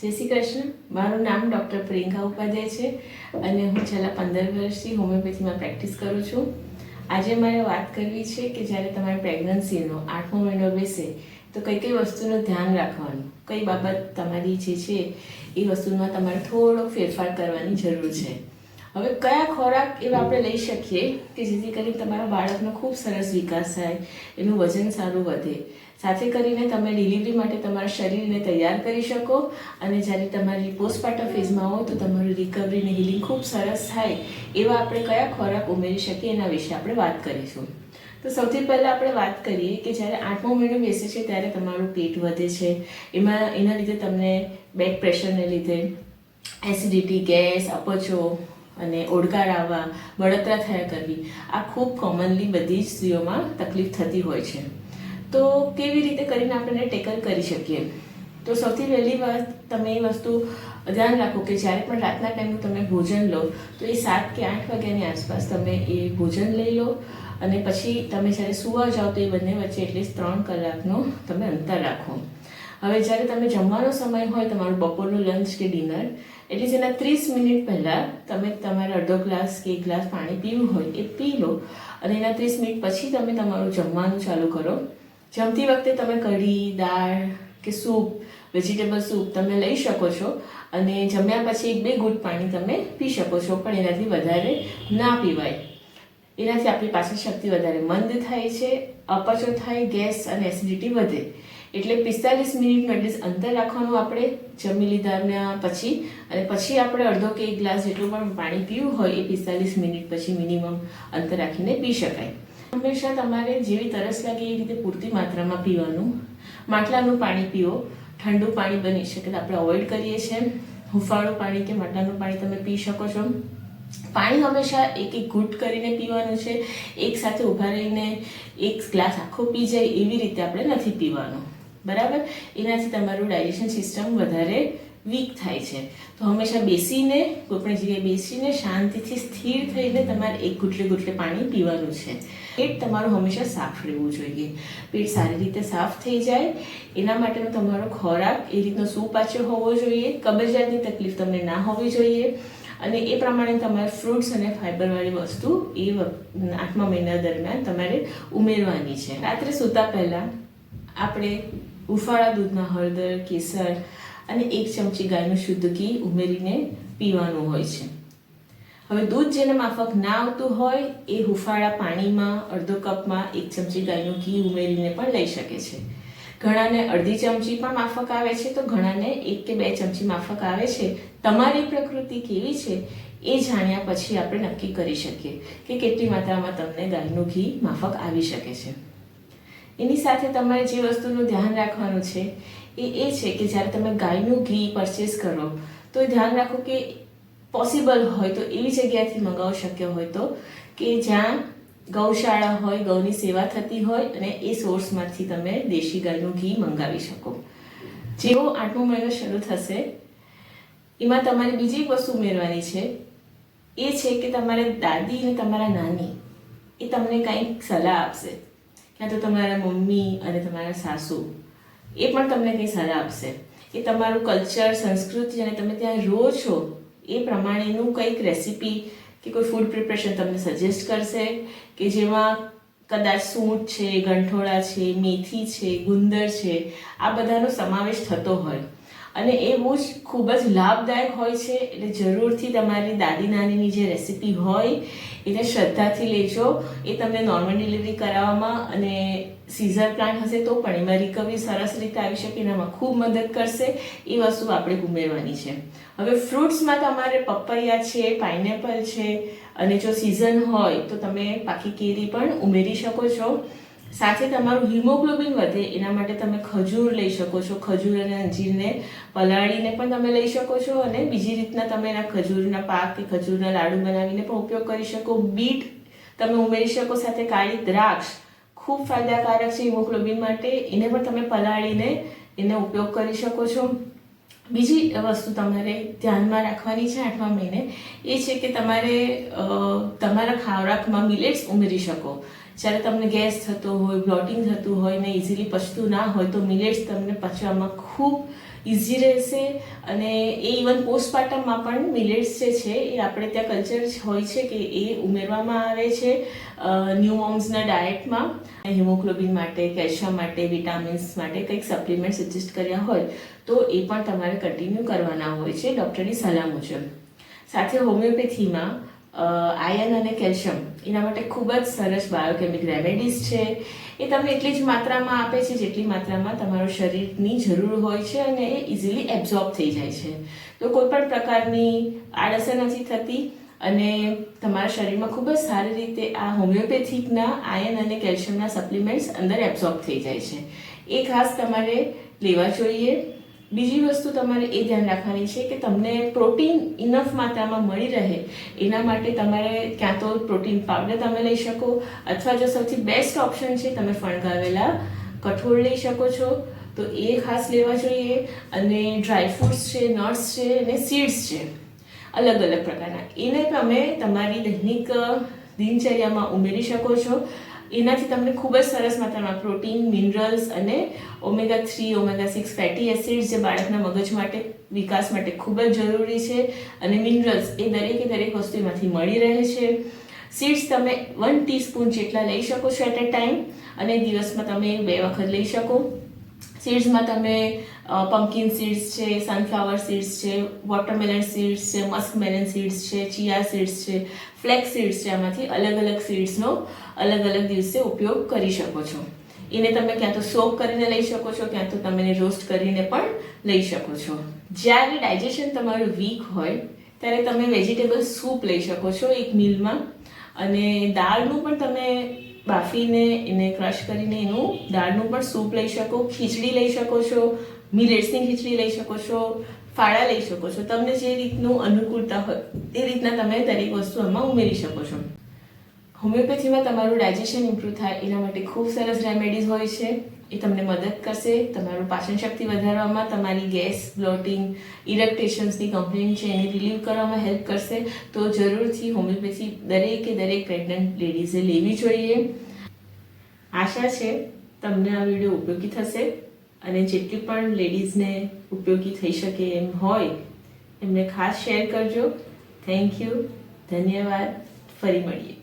જય શ્રી કૃષ્ણ. મારું નામ ડૉક્ટર પ્રિયંકા ઉપાધ્યાય છે અને હું છેલ્લા પંદર વર્ષથી હોમિયોપેથીમાં પ્રેક્ટિસ કરું છું. આજે મારે વાત કરવી છે કે જ્યારે તમારે પ્રેગ્નન્સીનો આઠમો મહિનો બેસે, તો કઈ કઈ વસ્તુનું ધ્યાન રાખવાનું? કઈ બાબત તમારી જે છે એ વસ્તુમાં તમારે થોડો ફેરફાર કરવાની જરૂર છે. હવે કયા ખોરાક એવા આપણે લઈ શકીએ કે જેથી કરીને તમારા બાળકનો ખૂબ સરસ વિકાસ થાય, એનું વજન સારું વધે સાથે કરીને તમે ડિલિવરી માટે તમારા શરીરને તૈયાર કરી શકો અને જ્યારે તમારી પોસ્ટપાર્ટમ ફેઝમાં હો તો તમારું રિકવરી ને હિલિંગ ખૂબ સરસ થાય એવા આપણે કયા ખોરાક ઉમેરી શકીએ એના વિશે આપણે વાત કરીશું. તો સૌથી પહેલાં આપણે વાત કરીએ કે જ્યારે આઠમો મહિનો બેસે છે ત્યારે તમારું પેટ વધે છે. એમાં એના લીધે તમને બેક પ્રેશરને લીધે એસિડિટી ગેસ અપચો અને ઓડકાર આવવા, બળતરા થયા કરવી આ ખૂબ કોમનલી બધી જ સ્ત્રીઓમાં તકલીફ થતી હોય છે. તો કેવી રીતે કરીને આપણે ટેકલ કરી શકીએ? તો સૌથી પહેલી વાત, તમે એ વસ્તુ ધ્યાન રાખો કે જ્યારે પણ રાતના ટાઈમનું તમે ભોજન લો, તો એ સાત કે આઠ વાગ્યાની આસપાસ તમે એ ભોજન લઈ લો અને પછી તમે જ્યારે સુવા જાઓ તો એ બંને વચ્ચે એટલીસ્ટ ત્રણ કલાકનો તમે અંતર રાખો. હવે જ્યારે તમે જમવાનો સમય હોય, તમારું બપોરનું લંચ કે ડિનર એટલે જેના ત્રીસ મિનિટ પહેલાં તમે તમારે અડધો ગ્લાસ કે એક ગ્લાસ પાણી પીવું હોય એ પી લો અને એના ત્રીસ મિનિટ પછી તમે તમારું જમવાનું ચાલુ કરો. જમતી વખતે તમે કઢી, દાળ કે સૂપ વેજીટેબલ સૂપ તમે લઈ શકો છો અને જમ્યા પછી એક બે ઘૂંટ પાણી તમે પી શકો છો, પણ એનાથી વધારે ના પીવાય. એનાથી આપણી પાચન શક્તિ વધારે, મંદ થાય છે, અપચો થાય, ગેસ અને એસિડિટી વધે. એટલે પિસ્તાલીસ મિનિટનું એટલીસ્ટ અંતર રાખવાનું આપણે, જમી લીધાના પછી, અને પછી આપણે અડધો કે એક ગ્લાસ જેટલું પણ પાણી પીવું હોય એ પિસ્તાલીસ મિનિટ પછી મિનિમમ અંતર રાખીને પી શકાય. હંમેશા તમારે જેવી તરસ લાગે એ રીતે પૂરતી માત્રામાં પીવાનું. માટલાનું પાણી પીવો ઠંડુ પાણી બની શકે આપણે અવોઇડ કરીએ છીએ. હુંફાળું પાણી કે માટલાનું પાણી તમે પી શકો છો. પાણી હંમેશા એક એક ઘૂંટ કરીને પીવાનું છે. એક સાથે ઊભા રહીને એક ગ્લાસ આખો પી જાય એવી રીતે આપણે નથી પીવાનું. બરાબર? એનાથી તમારું ડાયજેશન સિસ્ટમ વધારે વીક થાય છે. તો હંમેશા બેસીને, કોઈ જગ્યાએ બેસીને શાંતિથી સ્થિર થઈને તમારે એક ગુટલે ગુટલે પાણી પીવાનું છે. પેટ તમારું હંમેશા સાફ રહેવું જોઈએ. પેટ સારી રીતે સાફ થઈ જાય. એના માટેનો તમારો ખોરાક એ રીતનો સુપાચ્ય હોવો જોઈએ. કબજિયાતની તકલીફ તમને ના હોવી જોઈએ. અને એ પ્રમાણે તમારે ફ્રૂટ્સ અને ફાઇબરવાળી વસ્તુ એ આઠમા મહિના દરમિયાન તમારે ઉમેરવાની છે. રાત્રે સૂતા પહેલાં આપણે ઉફાળા દૂધમાં હળદર, કેસર અને એક ચમચી ગાયનું શુદ્ધ ઘી ઉમેરીને પીવાનું હોય છે. હવે દૂધ જેને માફક ના આવતું હોય, એ હુફાળા પાણીમાં, અડધો કપમાં, એક ચમચી ગાયનું ઘી ઉમેરીને પણ લઈ શકે છે. ઘણાને અડધી ચમચી પણ માફક આવે છે, તો ઘણાને એક કે બે ચમચી માફક આવે છે. તમારી પ્રકૃતિ કેવી છે, એ જાણ્યા પછી આપણે નક્કી કરી શકીએ કે કેટલી માત્રામાં તમને ગાયનું ઘી માફક આવી શકે છે. એની સાથે તમારે જે વસ્તુનું ધ્યાન રાખવાનું છે, એ એ છે કે જ્યારે તમે ગાયનું ઘી પરચેસ કરો, તો ધ્યાન રાખો કે પોસિબલ હોય તો એવી જગ્યાથી મંગાવવું શક્ય હોય તો કે જ્યાં ગૌશાળા હોય, ગૌની સેવા થતી હોય અને એ સોર્સમાંથી તમે દેશી ગાયનું ઘી મંગાવી શકો. જેવો આઠમો મહિનો શરૂ થશે, એમાં તમારે બીજી એક વસ્તુ ઉમેરવાની છે. એ છે કે તમારે દાદી અને તમારા નાની, એ તમને કંઈક સલાહ આપશે. ક્યાં તો તમારા મમ્મી અને તમારા સાસુ, એ પણ તમને કંઈ સલાહ આપશે. એ તમારું કલ્ચર, સંસ્કૃતિ અને તમે ત્યાં રહો છો એ પ્રમાણેનું કંઈક રેસીપી કે કોઈ ફૂડ પ્રિપરેશન તમને સજેસ્ટ કરશે કે જેમાં કદાચ સૂંઠ છે, ગંઠોળા છે, મેથી છે, ગુંદર છે, આ બધાનો સમાવેશ થતો હોય. અને એ બહુ જ ખૂબ જ લાભદાયક હોય છે. એટલે જરૂરથી તમારી દાદી નાનીની જે રેસીપી હોય, એને શ્રદ્ધાથી લેજો. એ તમને નોર્મલ ડિલિવરી કરાવવામાં અને સીઝર પ્લાન્ટ હશે તો પણ એમાં રિકવરી સરસ રીતે આવી શકે, એનામાં ખૂબ મદદ કરશે. એ વસ્તુ આપણે ઉમેરવાની છે. હવે ફ્રૂટ્સમાં તમારે પપૈયા છે પાઇનેપલ છે અને જો સિઝન હોય તો તમે પાકી કેરી પણ ઉમેરી શકો છો. સાથે તમારું હિમોગ્લોબિન વધે, એના માટે તમે ખજૂર લઈ શકો છો. ખજૂર અને અંજીરને પલાળીને પણ તમે લઈ શકો છો અને બીજી રીતના તમે એના ખજૂરના પાક કે ખજૂરના લાડુ બનાવીને પણ ઉપયોગ કરી શકો. બીટ તમે ઉમેરી શકો, સાથે કાળી દ્રાક્ષ. ખૂબ ફાયદાકારક છે હિમોગ્લોબિન માટે. એને પણ તમે પલાળીને એને ઉપયોગ કરી શકો છો. બીજી વસ્તુ તમારે ધ્યાનમાં રાખવાની છે આઠમા મહિને, એ છે કે તમારે તમારા ખોરાકમાં મિલેટ્સ ઉમેરી શકો. જ્યારે તમને ગેસ થતો હોય બ્લોટિંગ થતું હોય ને ઇઝીલી પચતું ના હોય, તો મિલેટ્સ તમને પચવામાં ખૂબ ઇઝી રહેશે. અને એ ઇવન પોસ્ટમાર્ટમમાં પણ મિલેટ્સ જે છે, એ આપણે ત્યાં કલ્ચર હોય છે કે એ ઉમેરવામાં આવે છે ન્યૂ મોમ્સના ડાયટમાં હિમોગ્લોબિન માટે, કેલ્શિયમ માટે, વિટામિન્સ માટે કંઈક સપ્લિમેન્ટ સજેસ્ટ કર્યા હોય, તો એ પણ તમારે કન્ટિન્યુ કરવાના હોય છે ડૉક્ટરની સલાહ મુજબ. સાથે હોમિયોપેથીમાં આયર્ન અને કેલ્શિયમ. એના માટે ખૂબ જ સરસ બાયોકેમિક રેમેડીઝ છે. એ તમને એટલી જ માત્રામાં આપે છે જેટલી માત્રામાં તમારું શરીરની જરૂર હોય છે અને એ ઇઝીલી એબ્ઝોર્બ થઈ જાય છે. તો કોઈ પણ પ્રકારની આડઅસર નથી થતી અને તમારા શરીરમાં ખૂબ જ સારી રીતે આ હોમિયોપેથિકના આયર્ન અને કેલ્શિયમના સપ્લિમેન્ટ્સ અંદર એબ્ઝોર્બ થઈ જાય છે. એ ખાસ તમારે લેવા જોઈએ. બીજી વસ્તુ તમારે એ ધ્યાન રાખવાની છે કે તમને પ્રોટીન ઇનફ માત્રામાં મળી રહે, એના માટે તમારે ક્યાં તો પ્રોટીન પાવડર તમે લઈ શકો, અથવા જો સૌથી બેસ્ટ ઓપ્શન છે તમે ફણગાવેલા કઠોળ લઈ શકો છો. તો એ ખાસ લેવા જોઈએ અને ડ્રાયફ્રૂટ્સ છે નટ્સ છે અને સીડ્સ છે. અલગ અલગ પ્રકારના. એને તમે તમારી દૈનિક દિનચર્યામાં ઉમેરી શકો છો. એનાથી તમને ખૂબ જ સરસ માત્રામાં પ્રોટીન, મિનરલ્સ અને omega three, omega six fatty acids જે બાળકના મગજ માટે વિકાસ માટે ખૂબ જ જરૂરી છે અને મિનરલ્સ એ દરેકે દરેક વસ્તુ એમાંથી મળી રહે છે. સીડ્સ તમે વન ટીસ્પૂન જેટલા લઈ શકો છો એટ એ ટાઈમ અને દિવસમાં તમે બે વખત લઈ શકો. સીડ્સમાં તમે પમ્પકિન સીડ્સ છે સનફ્લાવર સીડ્સ છે વોટરમેલન સીડ્સ છે મસ્કમેલન સીડ્સ છે ચિયા સીડ્સ છે ફ્લેક્સ સીડ્સ છે, આમાંથી અલગ અલગ સીડ્સનો અલગ અલગ દિવસે ઉપયોગ કરી શકો છો. એને તમે ક્યાં તો સોપ કરીને લઈ શકો છો, ક્યાં તો તમે રોસ્ટ કરીને પણ લઈ શકો છો. જ્યારે ડાયજેશન તમારું વીક હોય, ત્યારે તમે વેજીટેબલ સૂપ લઈ શકો છો એક મીલમાં અને દાળનું પણ તમે બાફીને, એને ક્રશ કરીને એનું દાળનું પણ સૂપ લઈ શકો, ખીચડી લઈ શકો છો, મિલેટ્સની ખીચડી લઈ શકો છો, ફાળા લઈ શકો છો. તમને જે રીતનું અનુકૂળતા હોય તે રીતના તમે દરેક વસ્તુ આમાં ઉમેરી શકો છો. હોમિયોપેથીમાં તમારું ડાયજેશન ઇમ્પ્રૂવ થાય, એના માટે ખૂબ સરસ રેમેડીઝ હોય છે. એ તમને મદદ કરશે, તમારું પાચન શક્તિ વધારવામાં, તમારી ગેસ, બ્લોટિંગ, ઇરેક્ટેશન્સની કમ્પ્લેન છે એને રિલીવ કરવામાં હેલ્પ કરશે. તો જરૂરથી હોમિયોપેથી દરેકે દરેક પ્રેગ્નન્ટ લેડીઝે લેવી જોઈએ. આશા છે તમને આ વીડિયો ઉપયોગી થશે અને જેટલી પણ લેડીઝને ઉપયોગી થઈ શકે એમ હોય, એમને ખાસ શેર કરજો. થેન્ક યુ ધન્યવાદ. ફરી મળીએ.